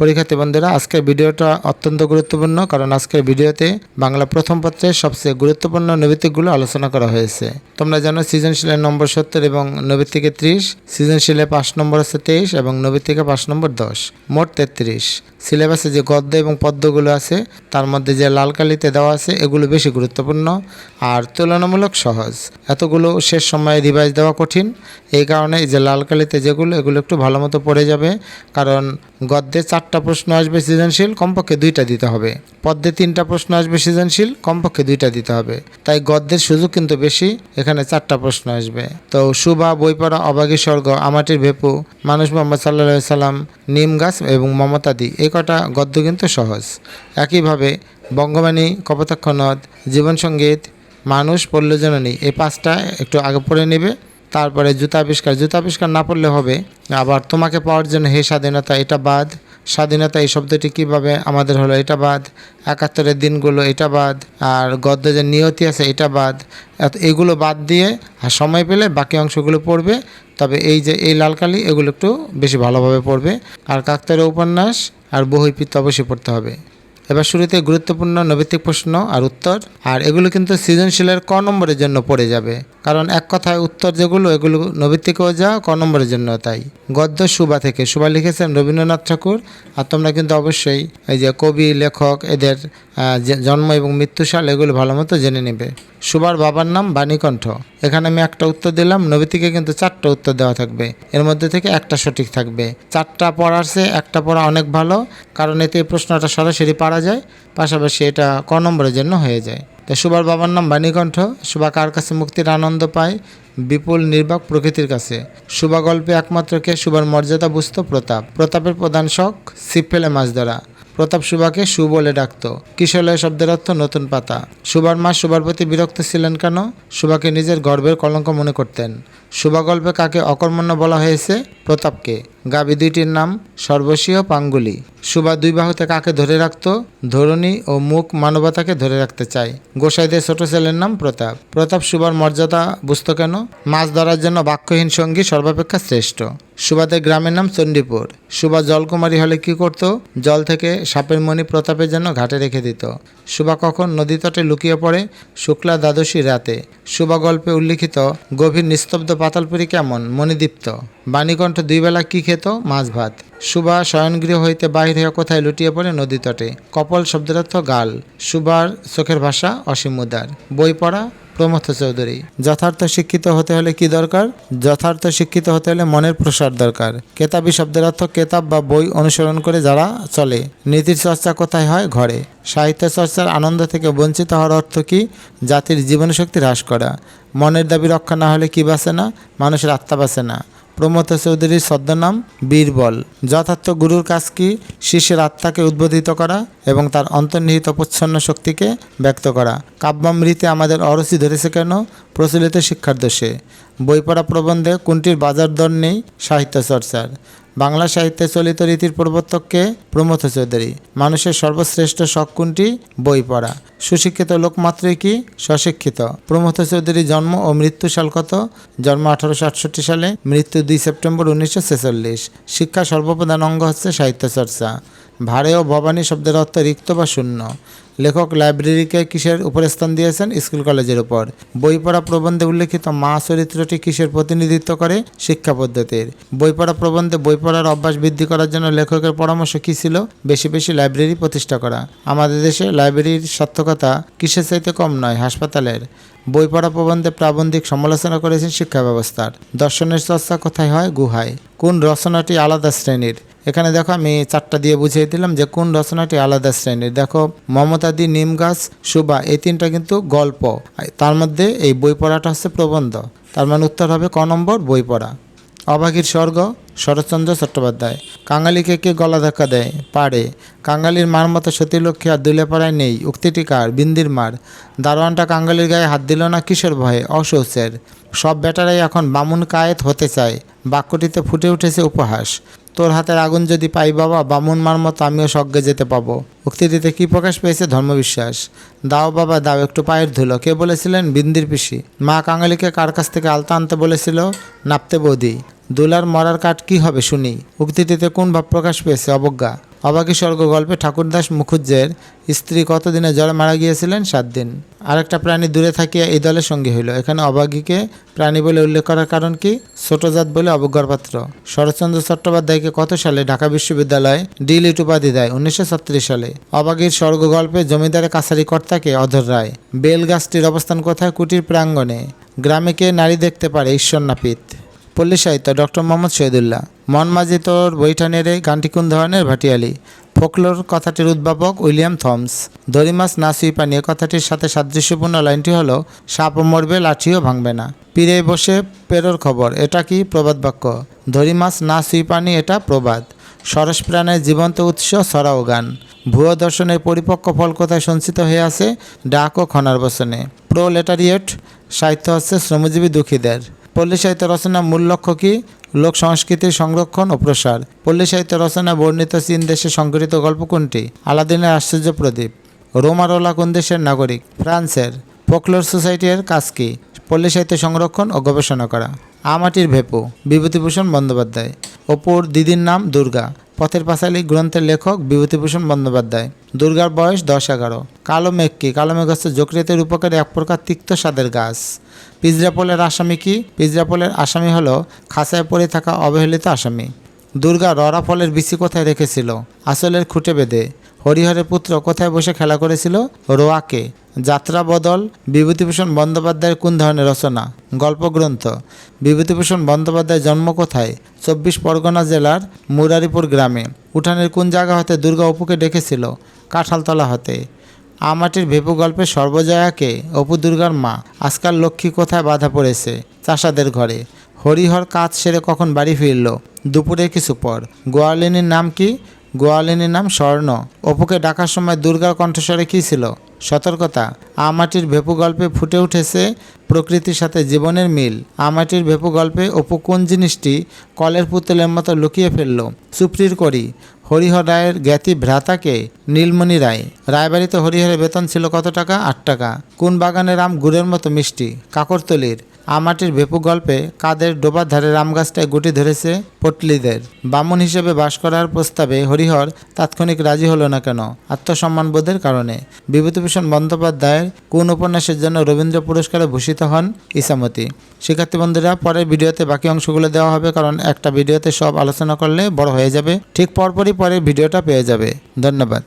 পরীক্ষার্থী বন্ধুরা আজকের ভিডিওটা অত্যন্ত গুরুত্বপূর্ণ কারণ আজকের ভিডিওতে বাংলা প্রথম পত্রের সবচেয়ে গুরুত্বপূর্ণ নৈবিত্তিকগুলো আলোচনা করা হয়েছে। তোমরা জানো সৃজনশীলের নম্বর সত্তর এবং নৈবিত্তিকে ত্রিশ, সৃজনশীলে পাঁচ নম্বর আছে তেইশ এবং নৈবিত্তিকে পাঁচ নম্বর দশ, মোট তেত্রিশ। সিলেবাসে যে গদ্য এবং পদ্যগুলো আছে, তার মধ্যে যে লাল কালিতে দেওয়া আছে, এগুলো বেশি গুরুত্বপূর্ণ আর তুলনামূলক সহজ। এতগুলো শেষ সময়ে রিভাইজ দেওয়া কঠিন। এই কারণে যে লাল কালিতে যেগুলো, এগুলো একটু ভালো মতো পড়ে যাবে কারণ গদ্যে চারটা প্রশ্ন আসবে সৃজনশীল, কমপক্ষে দুইটা দিতে হবে। পদ্মে তিনটা প্রশ্ন আসবে সৃজনশীল, কমপক্ষে দুইটা দিতে হবে। তাই গদ্যের সুযোগ কিন্তু বেশি, এখানে চারটা প্রশ্ন আসবে। তো সুবা বই পড়া অবাগী স্বর্গ আমাটির ভেপু, মানুষ মোহাম্মদ সাল্লাহ সাল্লাম নিম গাছ এবং মমতাদি এই কটা গদ্য কিন্তু সহজ। একইভাবে বঙ্গবাণী, কপোতাক্ষ নদ জীবনসঙ্গীত মানুষ পল্লজননী এই পাঁচটা একটু আগে পড়ে নেবে। তারপরে জুতা আবিষ্কার জুতা আবিষ্কার না পড়লে হবে, আবার তোমাকে পাওয়ার জন্য হে স্বাধীনতা, এটা বাদ। স্বাধীনতা এই শব্দটি কীভাবে আমাদের হলো এটা বাদ, একাত্তরের দিনগুলো এটা বাদ, আর গদ্য যে নিয়তি আছে এটা বাদ এগুলো বাদ দিয়ে আর সময় পেলে বাকি অংশগুলো পড়বে, তবে এই যে এই লালকালি এগুলো একটু বেশি ভালোভাবে পড়বে। আর কাকতারের উপন্যাস আর বহিপিত্ত অবশ্যই পড়তে হবে। এবার শুরুতে গুরুত্বপূর্ণ নৈবিত্তিক প্রশ্ন আর উত্তর, আর এগুলো কিন্তু সৃজনশীলের ক নম্বরের জন্য পড়ে যাবে। কারণ এক কথায় উত্তর যেগুলো, এগুলো নৈবিত্তিকও যা ক নম্বরের জন্য তাই। গদ্য সুবা থেকে, সুবা লিখেছেন রবীন্দ্রনাথ ঠাকুর। আর তোমরা কিন্তু অবশ্যই এই যে কবি, লেখক, এদের জন্ম এবং মৃত্যুসাল এগুলো ভালো মতো জেনে নেবে। সুবার বাবার নাম বাণীকণ্ঠ। এখানে আমি একটা উত্তর দিলাম নবীতিকে কিন্তু চারটা উত্তর দেওয়া থাকবে। এর মধ্যে থেকে একটা সঠিক থাকবে। চারটা পড়ার চেয়ে একটা পড়া অনেক ভালো, কারণ এতে প্রশ্নটা সরাসরি পারা যায়, পাশাপাশি এটা ক নম্বরের জন্য হয়ে যায়। তো সুবার বাবার নাম বাণীকণ্ঠ। সুবা কার কাছে মুক্তির আনন্দ পায়? বিপুল নির্বাক প্রকৃতির কাছে। সুবা গল্পে একমাত্র কে? সুবার মর্যাদা বুঝত প্রতাপ। প্রতাপের প্রধান শখ, ছিপ ফেলে মাছ ধরা। প্রতাপ সুবাকে সু বলে ডাকত। কিশলয় শব্দের অর্থ নতুন পাতা। সুবার মা সুবার প্রতি বিরক্ত ছিলেন কেন? সুবাকে নিজের গর্বের কলঙ্ক মনে করতেন। সুবা গল্পে কাকে অকর্মণ্য বলা হয়েছে? প্রতাপকে। গাবি দুইটির নাম সর্বশী ও পাঙ্গুলি। সুবা দুই বাহুতে কাকে ধরে রাখত? ধরণী ও মুখ মানবতাকে ধরে রাখতে চায়। গোসাইদের ছোট ছেলের নাম প্রতাপ। প্রতাপ সুবার মর্যাদা বুঝত কেন? মাছ ধরার জন্য বাক্যহীন সঙ্গী সর্বাপেক্ষা শ্রেষ্ঠ। সুবাদের গ্রামের নাম চণ্ডীপুর। সুবা জলকুমারী হলে কি করত? জল থেকে সাপের মণি প্রতাপের জন্য ঘাটে রেখে দিত। সুবা কখন নদী তটে লুকিয়ে পড়ে? শুক্লা দ্বাদশী রাতে। সুবা গল্পে উল্লিখিত, গভীর নিস্তব্ধ পাতালপুরি কেমন? মণিদীপ্ত। বাণীকণ্ঠ দুই বেলা কি খেত? মাছ ভাত। সুবা শয়নগৃহ হইতে বাহির হইয়া কোথায় লুটিয়ে পড়ে নদী তটে। কপল শব্দের অর্থ গাল। সুবার চোখের ভাষা অসীম উদার। বই পড়া প্রমথ চৌধুরী। যথার্থ শিক্ষিত হতে হলে কি দরকার? যথার্থ শিক্ষিত হতে হলে মনের প্রসার দরকার। কেতাবি শব্দের অর্থ কেতাব বা বই অনুসরণ করে যারা চলে, নীতির চর্চা কোথায় হয়? ঘরে। সাহিত্য চর্চার আনন্দ থেকে বঞ্চিত হওয়ার অর্থ কি? জাতির জীবনশক্তি হ্রাস করা। মনের দাবি রক্ষা না হলে কি বাঁচে না? মানুষের আত্মা বাঁচে না। প্রমথ চৌধুরীর ছদ্মনাম বীরবল। যথার্থ গুরুর কাজ কি? শিষ্যের আত্মাকে উদ্বোধিত করা এবং তার অন্তর্নিহিত প্রচ্ছন্ন শক্তিকে ব্যক্ত করা। কাব্যামৃতে আমাদের অরসি ধরেছে কেন? প্রচলিত শিক্ষার দোষে। বই পড়া প্রবন্ধে কোনটির বাজার দর নেই? সাহিত্য চর্চার। বাংলা সাহিত্যে চলিত রীতির প্রবর্তককে প্রমথ চৌধুরী। মানুষের সর্বশ্রেষ্ঠ শখ কোনটি? বই পড়া। সুশিক্ষিত লোক মাত্রই কি স্বশিক্ষিত? প্রমথ চৌধুরীর জন্ম ও মৃত্যু সাল কত? জন্ম আঠারোশো আটষট্টি সালে, মৃত্যু দুই সেপ্টেম্বর উনিশশো ছেচল্লিশ। শিক্ষা সর্বপ্রধান অঙ্গ হচ্ছে সাহিত্য চর্চা ভাড়ে ও ভবানী শব্দের অর্থ রিক্ত বা শূন্য। লেখক লাইব্রেরিকে কিসের উপর স্থান দিয়েছেন? স্কুল কলেজের উপর। বই পড়া প্রবন্ধে উল্লেখিত মা চরিত্রটি কিসের প্রতিনিধিত্ব করে? শিক্ষা পদ্ধতির। বই পড়া প্রবন্ধে বই পড়ার অভ্যাস বৃদ্ধি করার জন্য লেখকের পরামর্শ কী ছিল? বেশি বেশি লাইব্রেরি প্রতিষ্ঠা করা। আমাদের দেশে লাইব্রেরির সার্থকতা কিসের চাইতে কম নয়? হাসপাতালের। বই পড়া প্রবন্ধে প্রাবন্ধিক সমালোচনা করেছেন শিক্ষা ব্যবস্থার। দর্শনের চর্চা কোথায় হয়? গুহায়। কোন রচনাটি আলাদা শ্রেণির? এখানে দেখো আমি চারটা দিয়ে বুঝিয়ে দিলাম যে কোন রচনাটি আলাদা শ্রেণির। দেখো, মমতাদি নিম গাছ সুবা, এই তিনটা কিন্তু গল্প। তার মধ্যে এই বই পড়াটা হচ্ছে প্রবন্ধ। তার মানে উত্তর হবে ক নম্বর বই পড়া। অবাগীর স্বর্গ, শরৎচন্দ্র চট্টোপাধ্যায়। কাঙালিকে কে গলা ধাক্কা দেয়? পারে। কাঙালির মার মতো সতীলক্ষ্মী আর দুলেপাড়ায় নেই। উক্তিটি কার? বিন্দির মার। দারোয়ানটা কাঙালির গায়ে হাত দিল না কিসের ভয়ে? অশৌচের সব বেটারাই এখন বামুন কায়েত হতে চায়। বাক্যটিতে ফুটে উঠেছে উপহাস। তোর হাতের আগুন যদি পাই বাবা বামুন মার মতো আমিও স্বজ্ঞে যেতে পাবো। উক্তিটিতে কি প্রকাশ পেয়েছে? ধর্মবিশ্বাস। দাও বাবা, দাও একটু পায়ের ধুলো। কে বলেছিলেন? বিন্দির পিসি। মা কাঙালিকে কার কাছ থেকে আলতা আনতে বলেছিল? নাপতে বৌদি। দুলার মরার কাঠ কি হবে শুনি। উক্তিটিতে কোন ভাব প্রকাশ পেয়েছে? অবজ্ঞা। অবাকি স্বর্গ গল্পে ঠাকুরদাস মুখুজ্জের স্ত্রী কতদিনে জ্বরে মারা গিয়েছিলেন? সাত দিন। আরেকটা প্রাণী দূরে থাকিয়া এই দলের সঙ্গী হইল। এখানে অবাগীকে প্রাণী বলে উল্লেখ করার কারণ কি? ছোটজাত বলে অবজ্ঞার পাত্র। শরৎচন্দ্র চট্টোপাধ্যায়কে কত সালে ঢাকা বিশ্ববিদ্যালয় ডিলিট উপাধি দেয়? উনিশশো ছত্রিশ সালে। অবাগীর স্বর্গ গল্পে জমিদারের কাছারি কর্তাকে অধর রায়। বেল গাছটির অবস্থান কোথায়? কুটির প্রাঙ্গণে। গ্রামে কে নারী দেখতে পারে? ঈশ্বর নাপিত পল্লী সাহিত্য ডক্টর মোহাম্মদ শহীদুল্লাহ। মন মাঝি তোর বইটা নেড়ে গানটি কোন ধরনের? ভাটিয়ালি। ফোকলোর কথাটির উদ্ভাবক উইলিয়াম থমস। দরিমাস না সুই পানি, এ কথাটির সাথে সাদৃশ্যপূর্ণ লাইনটি হলো সাপও মরবে, লাঠিও ভাঙবে না। পীরে বসে পেরোর খবর, এটা কি প্রবাদ বাক্য? ধরিমাস না সুই পানি, এটা প্রবাদ। সরস প্রাণের জীবন্ত উৎস সরাও গান। ভুয়ো দর্শনের পরিপক্ক ফল কোথায় সঞ্চিত হয়ে আছে? ডাক ও খনার বসনে প্রো লেটারিয়েট, সাহিত্য হচ্ছে শ্রমজীবী দুঃখীদের। পল্লী সাহিত্য রচনা মূল লক্ষ্য কী? লোক সংস্কৃতির সংরক্ষণ ও প্রসার। পল্লী সাহিত্য রচনা বর্ণিত চীন দেশে সংকলিত গল্প কোনটি? আলাদিনের আশ্চর্য প্রদীপ। রোমারোলা কোন দেশের নাগরিক? ফ্রান্সের। ফোকলোর সোসাইটির কাজ কি? পল্লী সাহিত্য সংরক্ষণ ও গবেষণা করা। আমাটির ভেপু, বিভূতিভূষণ বন্দ্যোপাধ্যায়। অপুর দিদির নাম দুর্গা। পথের পাঁচালী গ্রন্থের লেখক বিভূতিভূষণ বন্দ্যোপাধ্যায়। দুর্গার বয়স দশ এগারো কালো মেঘ কি কালো মেঘ হচ্ছে যকৃতের উপকারী এক প্রকার তিক্ত স্বাদের গাছ। পিজরাপোলের আসামি কি? পিজরাপোলের আসামি হলো খাঁচায় পড়ে থাকা অবহেলিত আসামি। দুর্গা ররা ফলের বিচি কোথায় রেখেছিল? আসলের খুঁটে বেঁধে। হরিহরের পুত্র কোথায় বসে খেলা করেছিল? রোয়াকে। যাত্রা বদল, বিভূতিভূষণ বন্দ্যোপাধ্যায়ের কোন ধরনের রচনা? গল্পগ্রন্থ বিভূতিভূষণ বন্দ্যোপাধ্যায়ের জন্ম কোথায়? চব্বিশ পরগনা জেলার মুরারিপুর গ্রামে। উঠানের কোন জায়গা হতে দুর্গা অপুকে ডেকেছিল? কাঁঠালতলা হতে। আমাটির ভেপু গল্পে সর্বজয়াকে, অপু দুর্গার মা, আজকাল লক্ষ্মী কোথায় বাধা পড়েছে? চাষাদের ঘরে। হরিহর কাজ সেরে কখন বাড়ি ফিরল? দুপুরে কিছু পর। গোয়ালিনীর নাম কি? গোয়ালিনীর নাম স্বর্ণ। অপুকে ডাকার সময় দুর্গার কণ্ঠস্বরে কী ছিল? সতর্কতা। আমাটির ভেপু গল্পে ফুটে উঠেছে প্রকৃতির সাথে জীবনের মিল। আমাটির ভেপু গল্পে অপু কোন জিনিসটি কলের পুতুলের মতো লুকিয়ে ফেলল? সুপ্রির করি। হরিহর রায়ের জ্ঞাতি ভ্রাতাকে নীলমণি রায়। রায়বাড়িতে হরিহরের বেতন ছিল কত টাকা? আট টাকা। কোন বাগানের আম গুড়ের মতো মিষ্টি? কাকরতলির। আমাটির ভেপু গল্পে কাদের ডোবার ধারে রামগাছটায় গুটি ধরেছে পটলিদের। বামুন হিসেবে বাস করার প্রস্তাবে হরিহর তাৎক্ষণিক রাজি হলো না কেন? আত্মসম্মানবোধের কারণে। বিভূতিভূষণ বন্দ্যোপাধ্যায়ের কোন উপন্যাসের জন্য রবীন্দ্র পুরস্কারে ভূষিত হন ইসামতি শিক্ষার্থী বন্ধুরা, পরের ভিডিওতে বাকি অংশগুলো দেওয়া হবে কারণ একটা ভিডিওতে সব আলোচনা করলে বড় হয়ে যাবে। ঠিক পরপরই পরের ভিডিওটা পেয়ে যাবে। ধন্যবাদ।